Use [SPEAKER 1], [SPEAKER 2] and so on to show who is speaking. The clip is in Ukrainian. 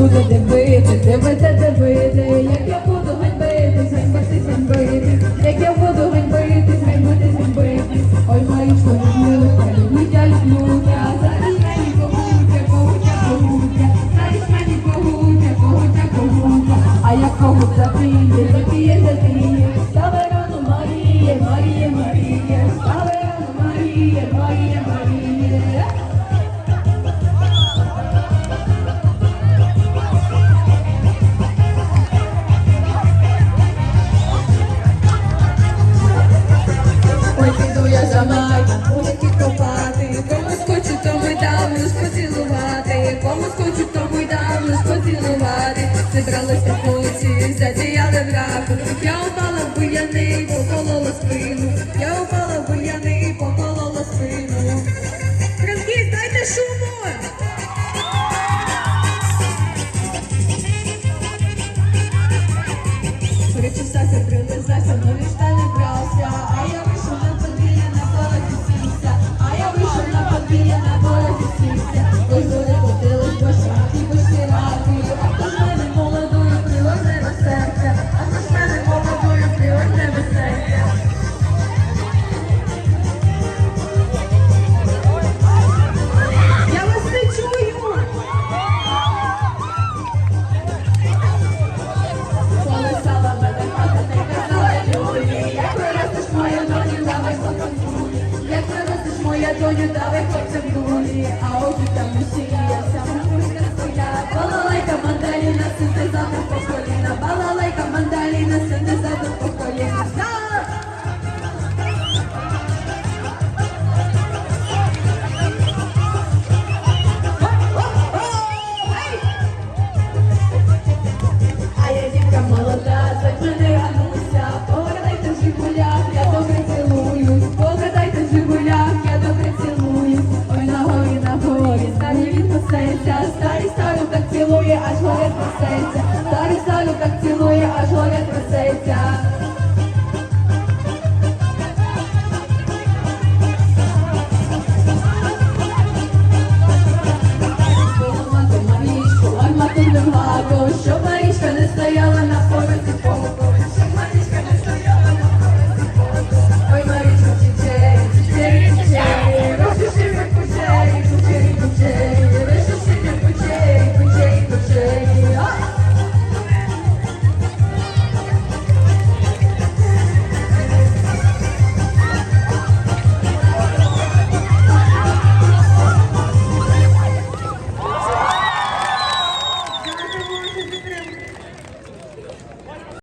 [SPEAKER 1] буде дивити, дивити, дивити, як я буду ганьбитись, ганьбитись, ганьбитись, як я буду ганьбитись, ганьбитись, ганьбитись. Ой, маєчко, люблюся, любуття, люблюся, зараз мені когуття, когуття, когуття, зараз мені когуття, когуття, когуття. А я когуття приїде, то піє Зібралися хлопці, задіяли враг. Я упала в буяний, поколола спину. Я упала в буяний, поколола спину. Франкіст, дайте шуму! Перечисався, прилизався, нові не брався, а я вийшов на подвір'я на порозі сівся, а я вийшов на подвір'я на порозі сівся. Доню дали хлопцям долі, а обі там усія. спасеться.